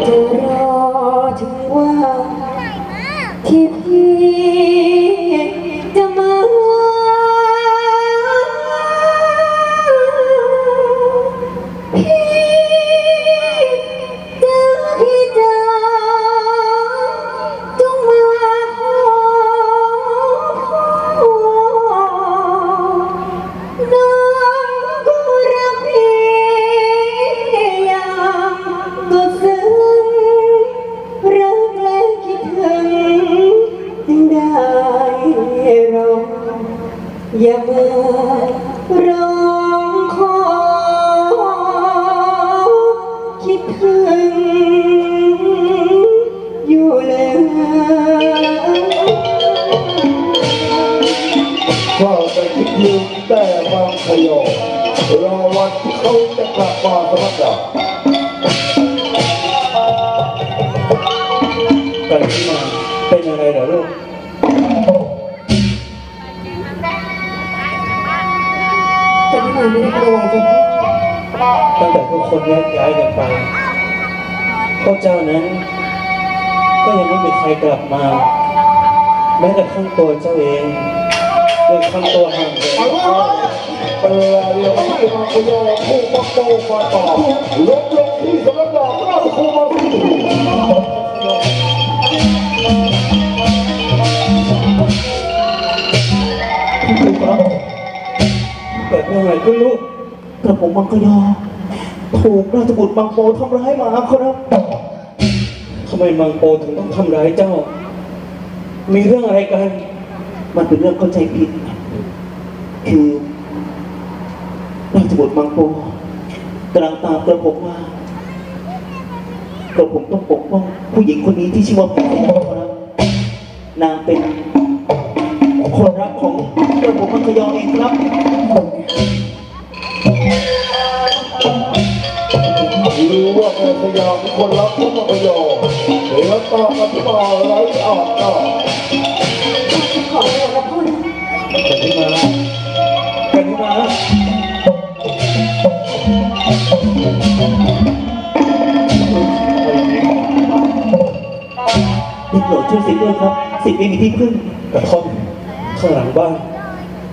จะรอถึงว่าที่พี่ อย่ามาร้องขอคิดถึงอยู่เลยก็ไปคิดยืมแต่บางขยอรอวันที่เขาจะกลับมาสมัครดากันที่มาเป็นอะไรเหรอลูก แต่ที่มาไม่ได้เป็นอะไรจ้ะตั้งแต่ทุกคนแยกย้ายกันไปพวกเจ้านั้น ก็ยังไม่มีใครกลับมา แม้แต่ข้างตัวเจ้าเองยังทำตัวห่างเลยเอาละเป็นเวลาเดี๋ยวที่บางขยอผู้ปักโตมาต่อลงลงที่สมัครดาราชคุมาสีเกิดเรื่องอะไรขึ้นลูกกระผมมังกรยอถูกราชบุตรบางโปทำร้ายมาครับทำไมบางโปถึงต้องทำร้ายเจ้า มีเรื่องอะไรกัน มันเป็นเรื่องเข้าใจผิด คือราชบุตรบางโปกำลังตามกระผมมากระผมต้องปกป้องผู้หญิงคนนี้ที่ชื่อว่าแพรครับนางเป็นคนรักของกระผมมังกรยอเองครับ รู้ว่าแม่พยามคนรักพวกมังกรยอเดี๋ยวตามมาที่มาไร้อาบน้ำขอโทษนะพูดกันที่มากันที่มาได้โปรดช่วยสิทธิ์ด้วยครับ สิทธิ์ไม่มีที่พึ่งกระท่อมข้างหลังบ้าน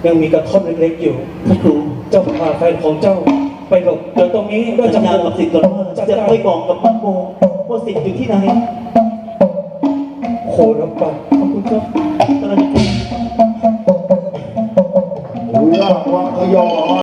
ยังมีกระท่อมเล็กๆอยู่พระครูเจ้าพาแฟนของเจ้า ไปหลบเดี๋ยวตรงนี้ก็สัจะญญากับสิทธิ์ก่อนว่าจะไปบอกกับมังโปว่าสิทธิ์อยู่ที่ไหนโครับไปขอบคุณครับกำลังจะลากวังขยอ